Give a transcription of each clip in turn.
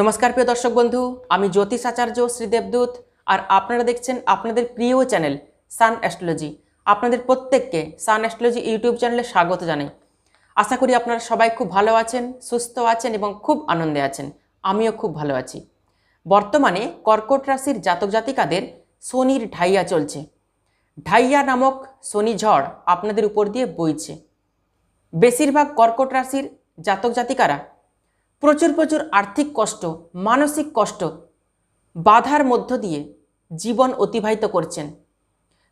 নমস্কার প্রিয় দর্শক বন্ধু, আমি জ্যোতিষ আচার্য শ্রী দেবদূত, আর আপনারা দেখছেন আপনাদের প্রিয় চ্যানেল সান অ্যাস্ট্রোলজি। আপনাদের প্রত্যেককে সান অ্যাস্ট্রোলজি ইউটিউব চ্যানেলে স্বাগত জানাই। আশা করি আপনারা সবাই খুব ভালো আছেন, সুস্থ আছেন এবং খুব আনন্দে আছেন। আমিও খুব ভালো আছি। বর্তমানে কর্কট রাশির জাতক জাতিকাদের শনির ঢাইয়া চলছে। ঢাইয়া নামক শনি ঝড় আপনাদের উপর দিয়ে বইছে। বেশিরভাগ কর্কট রাশির জাতক জাতিকারা প্রচুর প্রচুর আর্থিক কষ্ট, মানসিক কষ্ট বাধার মধ্য দিয়ে জীবন অতিবাহিত করছেন।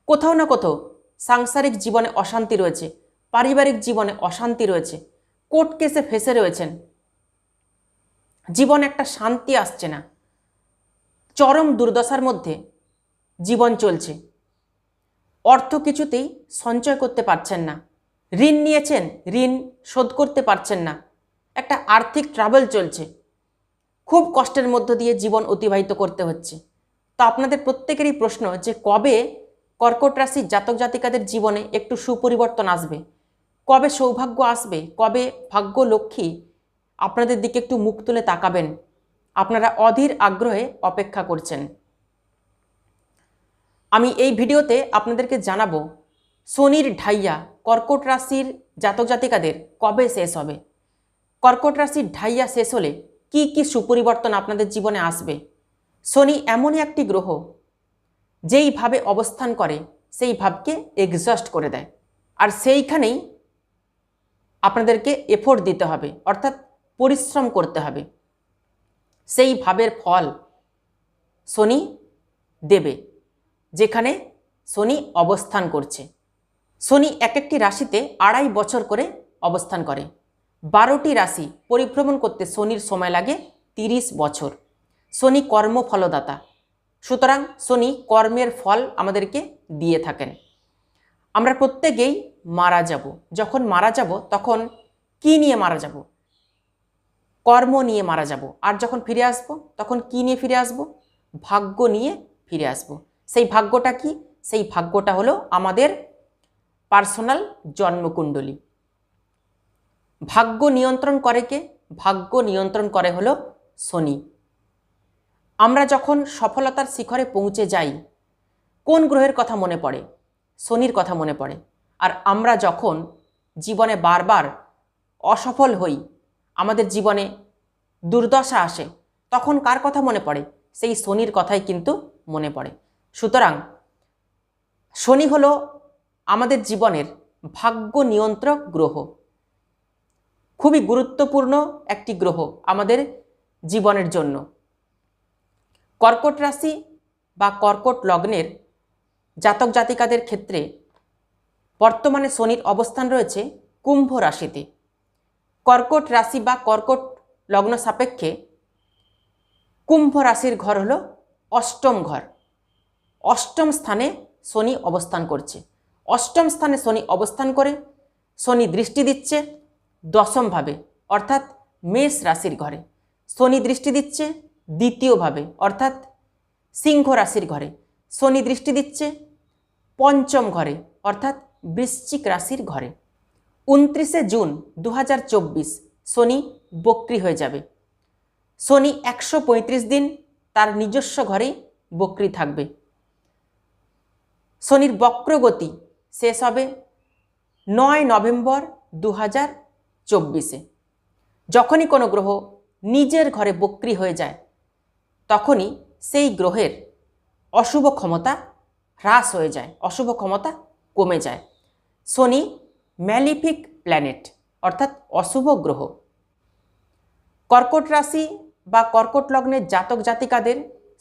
কোথাও না কোথাও সাংসারিক জীবনে অশান্তি রয়েছে, পারিবারিক জীবনে অশান্তি রয়েছে, কোর্ট কেসে ফেসে রয়েছেন। জীবন একটা শান্তি আসছে না, চরম দুর্দশার মধ্যে জীবন চলছে। অর্থ কিছুতেই সঞ্চয় করতে পারছেন না, ঋণ নিয়েছেন, ঋণ শোধ করতে পারছেন না। একটা আর্থিক ট্রাভেল চলছে। খুব কষ্টের মধ্য দিয়ে জীবন অতিবাহিত করতে হচ্ছে। তো আপনাদের প্রত্যেকেরই প্রশ্ন যে কবে কর্কট রাশির জাতক জাতিকাদের জীবনে একটু সুপরিবর্তন আসবে? কবে সৌভাগ্য আসবে? কবে ভাগ্য লক্ষ্মী আপনাদের দিকে একটু মুখ তুলে তাকাবেন। আপনারা অধীর আগ্রহে অপেক্ষা করছেন। আমি এই ভিডিওতে আপনাদেরকে জানাব, শনির ঢাইয়া কর্কট রাশির জাতক জাতিকাদের কবে শেষ হবে? কর্কট রাশির ঢাইয়া শেষ হলে কি কি সুপরিবর্তন আপনাদের জীবনে আসবে? শনি এমনই একটি গ্রহ যেইভাবে অবস্থান করে, সেই ভাবকে এক্সস্ট করে দেয়। আর সেইখানেই আপনাদেরকে এফোর্ট দিতে হবে, অর্থাৎ পরিশ্রম করতে হবে। সেই ভাবের ফল শনি দেবে, যেখানে শনি অবস্থান করছে। শনি এক একটি রাশিতে আড়াই বছর করে অবস্থান করে। বারোটি রাশি পরিভ্রমণ করতে শনির সময় লাগে তিরিশ বছর। শনি কর্মফলদাতা। সুতরাং শনি কর্মের ফল আমাদেরকে দিয়ে থাকেন। আমরা প্রত্যেকেই মারা যাব। যখন মারা যাব, তখন কি নিয়ে মারা যাব? কর্ম নিয়ে মারা যাব। আর যখন ফিরে আসব, তখন কি নিয়ে ফিরে আসব? ভাগ্য নিয়ে ফিরে আসব। সেই ভাগ্যটা কি? সেই ভাগ্যটা হলো আমাদের পার্সোনাল জন্মকুণ্ডলী। ভাগ্য নিয়ন্ত্রণ করে কে? ভাগ্য নিয়ন্ত্রণ করে হলো শনি। আমরা যখন সফলতার শিখরে পৌঁছে যাই, কোন গ্রহের কথা মনে পড়ে? শনির কথা মনে পড়ে। আর আমরা যখন জীবনে বারবার অসফল হই, আমাদের জীবনে দুর্দশা আসে, তখন কার কথা মনে পড়ে? সেই শনির কথাই কিন্তু মনে পড়ে। সুতরাং শনি হলো আমাদের জীবনের ভাগ্য নিয়ন্ত্রক গ্রহ। খুবই গুরুত্বপূর্ণ একটি গ্রহ আমাদের জীবনের জন্য। কর্কট রাশি বা কর্কট লগ্নের জাতক জাতিকাদের ক্ষেত্রে বর্তমানে শনির অবস্থান রয়েছে কুম্ভ রাশিতে। কর্কট রাশি বা কর্কট লগ্ন সাপেক্ষে কুম্ভ রাশির ঘর হলো অষ্টম ঘর। অষ্টম স্থানে শনি অবস্থান করছে। অষ্টম স্থানে শনি অবস্থান করে, শনি দৃষ্টি দিচ্ছে দশমভাবে, অর্থাৎ মেষ রাশির ঘরে। শনি দৃষ্টি দিচ্ছে দ্বিতীয়ভাবে, অর্থাৎ সিংহ রাশির ঘরে। শনি দৃষ্টি দিচ্ছে পঞ্চম ঘরে, অর্থাৎ বৃশ্চিক রাশির ঘরে। উনত্রিশে জুন দু হাজার চব্বিশ, শনি বক্রি হয়ে যাবে। শনি একশো পঁয়ত্রিশ দিন তার নিজস্ব ঘরেই বক্রি থাকবে। শনির বক্রগতি শেষ হবে নয় নভেম্বর দু হাজার চব্বিশে। যখনই কোনো গ্রহ নিজের ঘরে বক্রি হয়ে যায়, তখনই সেই গ্রহের অশুভ ক্ষমতা হ্রাস হয়ে যায়, অশুভ ক্ষমতা কমে যায়। শনি ম্যালিফিক প্ল্যানেট, অর্থাৎ অশুভ গ্রহ। কর্কট রাশি বা কর্কট লগ্নের জাতক জাতিকাদের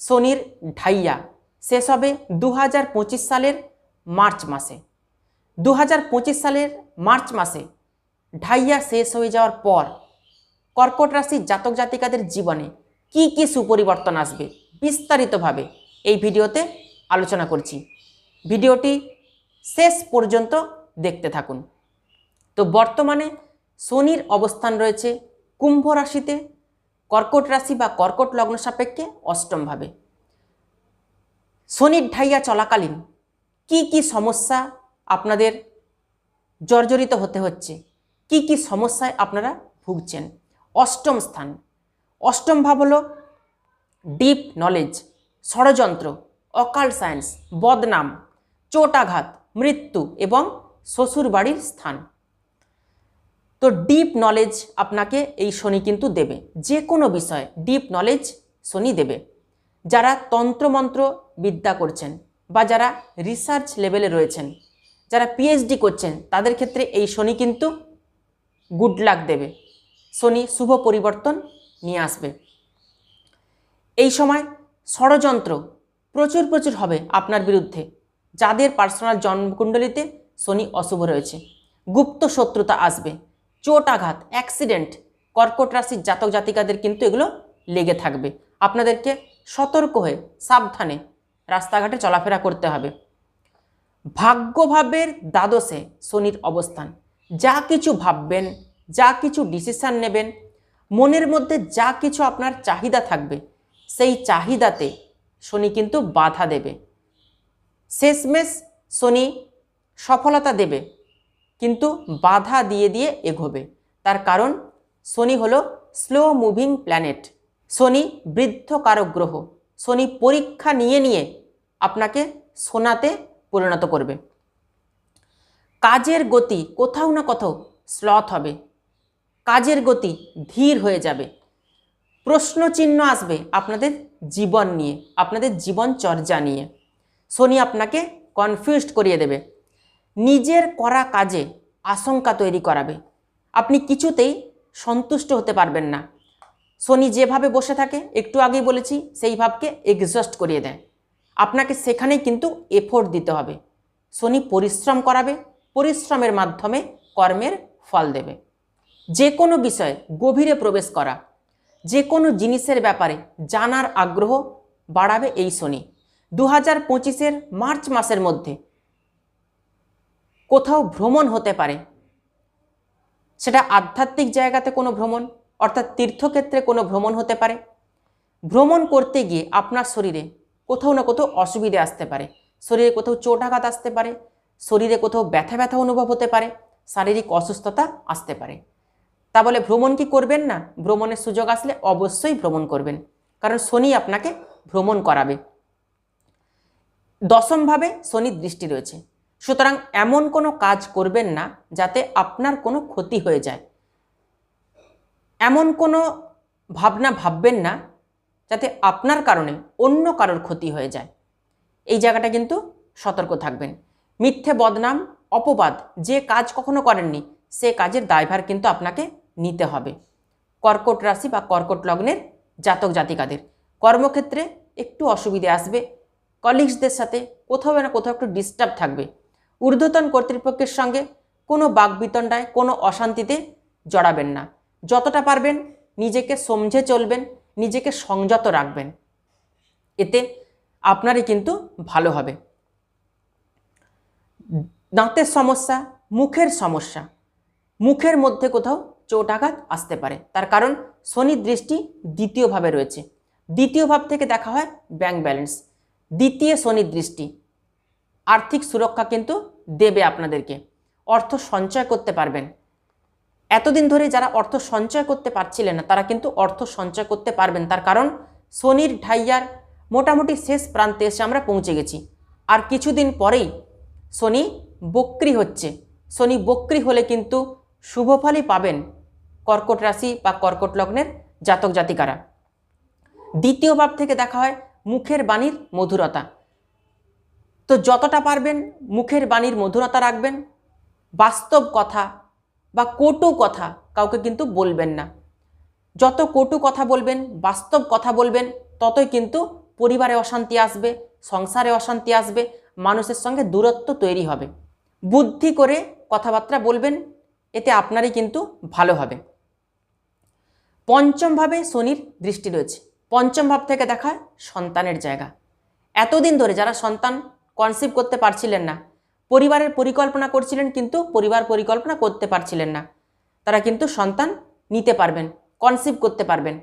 শনির ঢাইয়া, শেষ হবে দু হাজার পঁচিশ সালের মার্চ মাসে। দু হাজার পঁচিশ সালের মার্চ মাসে ঢাইয়া শেষ হয়ে যাওয়ার পর কর্কট রাশির জাতক জাতিকাদের জীবনে কি কি সুপরিবর্তন আসবে বিস্তারিতভাবে এই ভিডিওতে আলোচনা করছি। ভিডিওটি শেষ পর্যন্ত দেখতে থাকুন। তো বর্তমানে শনির অবস্থান রয়েছে কুম্ভ রাশিতে, কর্কট রাশি বা কর্কট লগ্ন সাপেক্ষে অষ্টমভাবে। শনির ঢাইয়া চলাকালীন কি কি সমস্যা আপনাদের জর্জরিত হতে হচ্ছে? কি কি সমস্যায় আপনারা ভুগছেন? অষ্টম স্থান। অষ্টম ভাব হলো ডিপ নলেজ ষড়যন্ত্র অকাল সায়েন্স বদনাম, চোটাঘাত, মৃত্যু এবং শ্বশুর বাড়ির স্থান। তো ডিপ নলেজ আপনাকে এই শনি কিন্তু দেবে। যে কোনো বিষয়ে ডিপ নলেজ শনি দেবে। যারা তন্ত্রমন্ত্র বিদ্যা করছেন বা যারা রিসার্চ লেভেলে রয়েছেন, যারা পিএইচডি করছেন, তাদের ক্ষেত্রে এই শনি কিন্তু গুড লাক দেবে। শনি শুভ পরিবর্তন নিয়ে আসবে। এই সময় ষড়যন্ত্র প্রচুর প্রচুর হবে আপনার বিরুদ্ধে। যাদের পার্সোনাল জন্মকুণ্ডলিতে শনি অশুভ রয়েছে। গুপ্ত শত্রুতা আসবে। চোট আঘাত অ্যাক্সিডেন্ট কর্কট রাশির জাতক জাতিকাদের কিন্তু এগুলো লেগে থাকবে। আপনাদেরকে সতর্ক হয়ে সাবধানে রাস্তাঘাটে চলাফেরা করতে হবে। ভাগ্যভাবের দ্বাদশে শনির অবস্থান। যা কিছু ভাববেন, যা কিছু ডিসিশান নেবেন, মনের মধ্যে যা কিছু আপনার চাহিদা থাকবে, সেই চাহিদাতে শনি কিন্তু বাধা দেবে। শেষমেশ শনি সফলতা দেবে, কিন্তু বাধা দিয়ে দিয়ে এগোবে। তার কারণ, শনি হলো স্লো মুভিং প্ল্যানেট শনি বৃদ্ধ কারক গ্রহ। শনি পরীক্ষা নিয়ে নিয়ে আপনাকে সোনাতে পরিণত করবে। কাজের গতি কোথাও না কোথাও স্লথ হবে। কাজের গতি ধীর হয়ে যাবে। প্রশ্নচিহ্ন আসবে আপনাদের জীবন নিয়ে, আপনাদের জীবন চর্যা নিয়ে। শনি আপনাকে কনফিউজড করিয়ে দেবে। নিজের করা কাজে আশঙ্কা তৈরি করাবে। আপনি কিছুতেই সন্তুষ্ট হতে পারবেন না। শনি যেভাবে বসে থাকে, একটু আগেই বলেছি, সেই ভাবকে এক্সস্ট করিয়ে দেয়। আপনাকে সেখানেই কিন্তু এফোর্ট দিতে হবে। শনি পরিশ্রম করাবে পরিশ্রমের মাধ্যমে কর্মের ফল দেবে। যে কোনো বিষয়ে গভীরে প্রবেশ করা যে কোনো জিনিসের ব্যাপারে জানার আগ্রহ বাড়াবে এই শনি। দু হাজার পঁচিশের মার্চ মাসের মধ্যে কোথাও ভ্রমণ হতে পারে। সেটা আধ্যাত্মিক জায়গাতে কোনো ভ্রমণ, অর্থাৎ তীর্থক্ষেত্রে কোনো ভ্রমণ হতে পারে। ভ্রমণ করতে গিয়ে আপনার শরীরে কোথাও না কোথাও অসুবিধে আসতে পারে। শরীরে কোথাও চোটাঘাত আসতে পারে শরীরে কোথাও ব্যথা ব্যথা অনুভব হতে পারে, শারীরিক অসুস্থতা আসতে পারে। তা বলে ভ্রমণ কি করবেন না? ভ্রমণের সুযোগ আসলে অবশ্যই ভ্রমণ করবেন, কারণ শনি আপনাকে ভ্রমণ করাবে। দশমভাবে শনির দৃষ্টি রয়েছে। সুতরাং এমন কোনো কাজ করবেন না যাতে আপনার কোনো ক্ষতি হয়ে যায়। এমন কোনো ভাবনা ভাববেন না যাতে আপনার কারণে অন্য কারোর ক্ষতি হয়ে যায়। এই জায়গাটা কিন্তু সতর্ক থাকবেন। মিথ্যে বদনাম, অপবাদ, যে কাজ কখনো করেননি, সে কাজের দায়ভার কিন্তু আপনাকে নিতে হবে। কর্কট রাশি বা কর্কট লগ্নের জাতক জাতিকাদের। কর্মক্ষেত্রে একটু অসুবিধে আসবে। কলিগসদের সাথে কোথাও না কোথাও একটু ডিস্টার্ব থাকবে। ঊর্ধ্বতন কর্তৃপক্ষের সঙ্গে কোনো বাগবিতণ্ডায় কোনো অশান্তিতে জড়াবেন না। যতটা পারবেন নিজেকে সমঝে চলবেন, নিজেকে সংযত রাখবেন। এতে আপনারই কিন্তু ভালো হবে। দাঁতের সমস্যা, মুখের সমস্যা। মুখের মধ্যে কোথাও চোটাঘাত আসতে পারে। তার কারণ শনির দৃষ্টি দ্বিতীয়ভাবে রয়েছে। দ্বিতীয় ভাব থেকে দেখা হয় ব্যাংক ব্যালেন্স। দ্বিতীয় শনির দৃষ্টি। আর্থিক সুরক্ষা কিন্তু দেবে আপনাদেরকে। অর্থ সঞ্চয় করতে পারবেন। এতদিন ধরে যারা অর্থ সঞ্চয় করতে পারছিলেন না, তারা কিন্তু অর্থ সঞ্চয় করতে পারবেন। তার কারণ শনির ঢাইয়ার মোটামুটি শেষ প্রান্তে এসে আমরা পৌঁছে গেছি। আর কিছুদিন পরেই শনি বক্রি হচ্ছে। শনি বক্রি হলে কিন্তু শুভ ফলই পাবেন কর্কট রাশি বা কর্কট লগ্নের জাতক জাতিকারা। দ্বিতীয় ভাব থেকে দেখা হয় মুখের বাণীর মধুরতা। তো যতটা পারবেন মুখের বাণীর মধুরতা রাখবেন, বাস্তব কথা বা কটু কথা কাউকে কিন্তু বলবেন না। যত কটু কথা বলবেন, বাস্তব কথা বলবেন, ততই কিন্তু পরিবারে অশান্তি আসবে, সংসারে অশান্তি আসবে, মানুষের সঙ্গে দূরত্ব তৈরি হবে। বুদ্ধি করে কথাবার্তা বলবেন, এতে আপনারই কিন্তু ভালো হবে। পঞ্চমভাবে শনির দৃষ্টি রয়েছে। পঞ্চম ভাব থেকে দেখা সন্তানের জায়গা। এতদিন ধরে যারা সন্তান কনসিভ করতে পারছিলেন না, পরিবারের পরিকল্পনা করছিলেন কিন্তু পরিবার পরিকল্পনা করতে পারছিলেন না, তারা কিন্তু সন্তান নিতে পারবেন কনসিভ করতে পারবেন।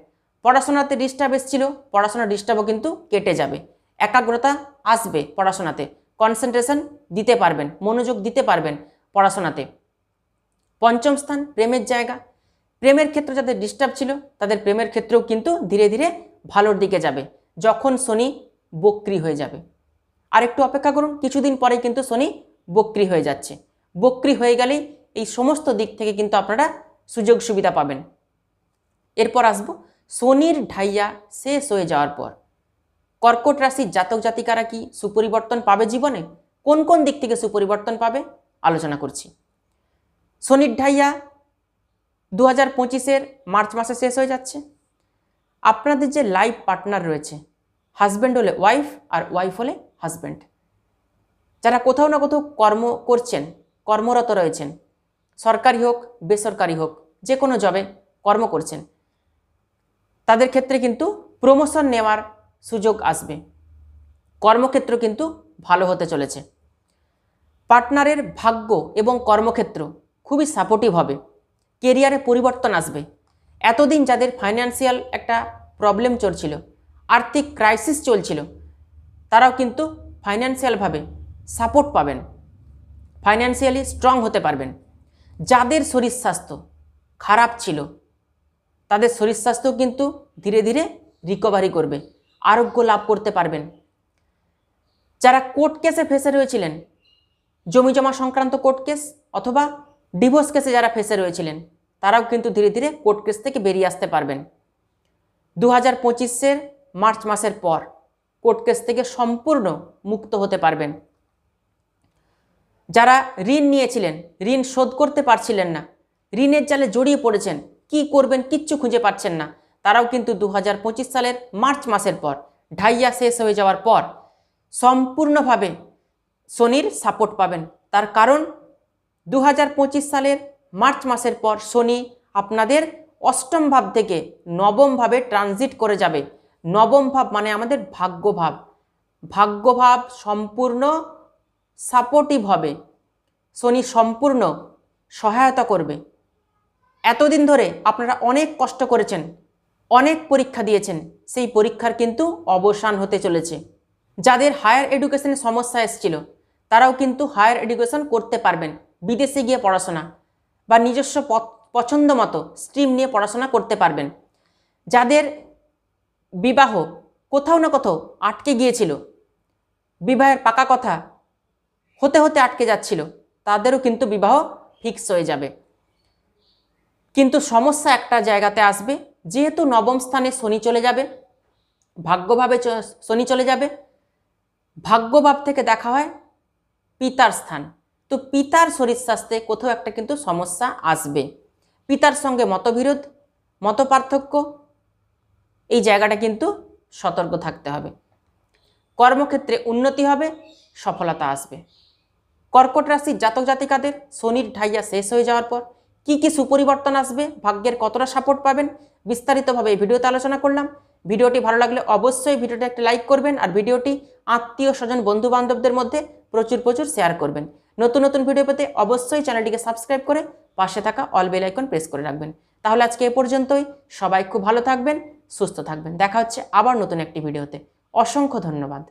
পড়াশোনাতে ডিস্টার্ব এসেছিল পড়াশোনার ডিস্টার্বও কিন্তু কেটে যাবে, একাগ্রতা আসবে পড়াশোনাতে। কনসেন্ট্রেশন দিতে পারবেন, মনোযোগ দিতে পারবেন পড়াশোনাতে। পঞ্চম স্থান, প্রেমের জায়গা। প্রেমের ক্ষেত্রে যাদের ডিস্টার্ব ছিল, তাদের প্রেমের ক্ষেত্রেও কিন্তু ধীরে ধীরে ভালোর দিকে যাবে, যখন শনি বক্রি হয়ে যাবে। আর একটু অপেক্ষা করুন, কিছুদিন পরে কিন্তু শনি বক্রি হয়ে যাচ্ছে। বক্রি হয়ে গেলেই এই সমস্ত দিক থেকে কিন্তু আপনারা সুযোগ সুবিধা পাবেন। এরপর আসব, শনির ঢাইয়া শেষ হয়ে যাওয়ার পর। কর্কট রাশির জাতক জাতিকারা কি সুপরিবর্তন পাবে জীবনে? কোন কোন দিক থেকে সুপরিবর্তন পাবে? আলোচনা করছি। শনির ঢাইয়া দু হাজার পঁচিশের মার্চ মাসে শেষ হয়ে যাচ্ছে। আপনাদের যে লাইফ পার্টনার রয়েছে, হাজব্যান্ড হলে ওয়াইফ আর ওয়াইফ হলে হাজব্যান্ড। যারা কোথাও না কোথাও কর্ম করছেন, কর্মরত রয়েছেন, সরকারি হোক, বেসরকারি হোক, যে কোনো জবে কর্ম করছেন, তাদের ক্ষেত্রে কিন্তু প্রমোশন নেওয়ার সুযোগ আসবে। কর্মক্ষেত্র কিন্তু ভালো হতে চলেছে। পার্টনারের ভাগ্য এবং কর্মক্ষেত্র খুবই সাপোর্টিভ হবে। কেরিয়ারে পরিবর্তন আসবে। এতদিন যাদের ফাইন্যান্সিয়াল একটা প্রবলেম চলছিল, আর্থিক ক্রাইসিস চলছিল, তারাও কিন্তু ফাইন্যান্সিয়ালভাবে সাপোর্ট পাবেন। ফাইন্যান্সিয়ালি স্ট্রং হতে পারবেন। যাদের শরীর স্বাস্থ্য খারাপ ছিল, তাদের শরীর স্বাস্থ্য কিন্তু ধীরে ধীরে রিকভারি করবে। আরোগ্য লাভ করতে পারবেন। যারা কোর্ট কেসে ফেসে রয়েছিলেন, জমি জমা সংক্রান্ত কোর্ট কেস অথবা ডিভোর্স কেসে যারা ফেসে রয়েছিলেন, তারাও কিন্তু ধীরে ধীরে কোর্ট কেস থেকে বেরিয়ে আসতে পারবেন। দু হাজার পঁচিশের মার্চ মাসের পর কোর্ট কেস থেকে সম্পূর্ণ মুক্ত হতে পারবেন। যারা ঋণ নিয়েছিলেন, ঋণ শোধ করতে পারছিলেন না, ঋণের জালে জড়িয়ে পড়েছেন, কি করবেন কিচ্ছু খুঁজে পাচ্ছেন না। তারাও কিন্তু দু হাজার পঁচিশ সালের মার্চ মাসের পর, ঢাইয়া শেষ হয়ে যাওয়ার পর সম্পূর্ণভাবে শনির সাপোর্ট পাবেন। তার কারণ দু হাজার পঁচিশ সালের মার্চ মাসের পর শনি আপনাদের অষ্টম ভাব থেকে নবম ভাবে ট্রানজিট করে যাবে। নবম ভাব মানে আমাদের ভাগ্যভাব ভাগ্যভাব সম্পূর্ণ সাপোর্টিভ হবে। শনি সম্পূর্ণ সহায়তা করবে। এতদিন ধরে আপনারা অনেক কষ্ট করেছেন। অনেক পরীক্ষা দিয়েছেন। সেই পরীক্ষার কিন্তু অবসান হতে চলেছে। যাদের হায়ার এডুকেশনে সমস্যা এসেছিল, তারাও কিন্তু হায়ার এডুকেশন করতে পারবেন, বিদেশে গিয়ে পড়াশোনা বা নিজস্ব পছন্দ মতো স্ট্রিম নিয়ে পড়াশোনা করতে পারবেন। যাদের বিবাহ কোথাও না কোথাও আটকে গিয়েছিল, বিবাহের পাকা কথা হতে হতে আটকে যাচ্ছিল, তাদেরও কিন্তু বিবাহ ফিক্স হয়ে যাবে। কিন্তু সমস্যা একটা জায়গাতে আসবে যেহেতু নবম স্থানে শনি চলে যাবে, ভাগ্যভাবে শনি চলে যাবে, ভাগ্যভাব থেকে দেখা হয় পিতার স্থান। তো পিতার শরীর স্বাস্থ্যে কোথাও একটা কিন্তু সমস্যা আসবে। পিতার সঙ্গে মতবিরোধ, মতপার্থক্য, এই জায়গাটা কিন্তু সতর্ক থাকতে হবে। কর্মক্ষেত্রে উন্নতি হবে, সফলতা আসবে। কর্কট রাশির জাতক জাতিকাদের শনির ঢাইয়া শেষ হয়ে যাওয়ার পর কি কি সুপরিবর্তন আসবে, ভাগ্যের কতটা সাপোর্ট পাবেন, বিস্তারিতভাবে এই ভিডিওতে আলোচনা করলাম। ভিডিওটি ভালো লাগলে অবশ্যই ভিডিওটি একটা লাইক করবেন আর ভিডিওটি আত্মীয় স্বজন বন্ধু বান্ধবদের মধ্যে প্রচুর প্রচুর শেয়ার করবেন। নতুন নতুন ভিডিও পেতে অবশ্যই চ্যানেলটিকে সাবস্ক্রাইব করে পাশে থাকা অল বেল আইকন প্রেস করে রাখবেন। তাহলে আজকে এ পর্যন্তই, সবাই খুব ভালো থাকবেন, সুস্থ থাকবেন। দেখা হচ্ছে আবার নতুন একটি ভিডিওতে। অসংখ্য ধন্যবাদ।